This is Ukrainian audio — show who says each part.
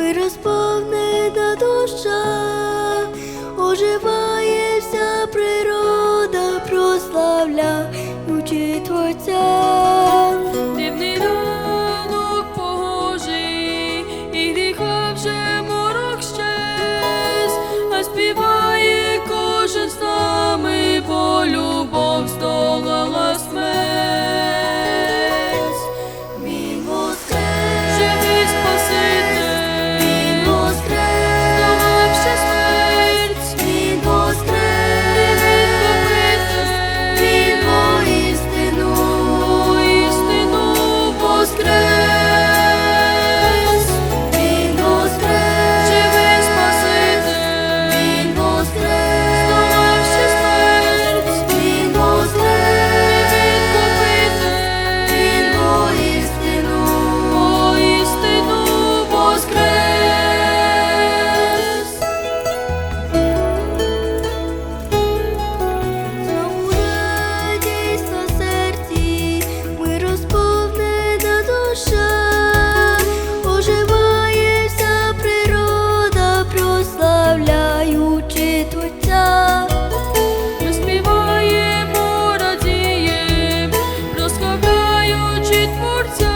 Speaker 1: розповнена душа, оживає вся природа, прославля, мучить Творця.
Speaker 2: forza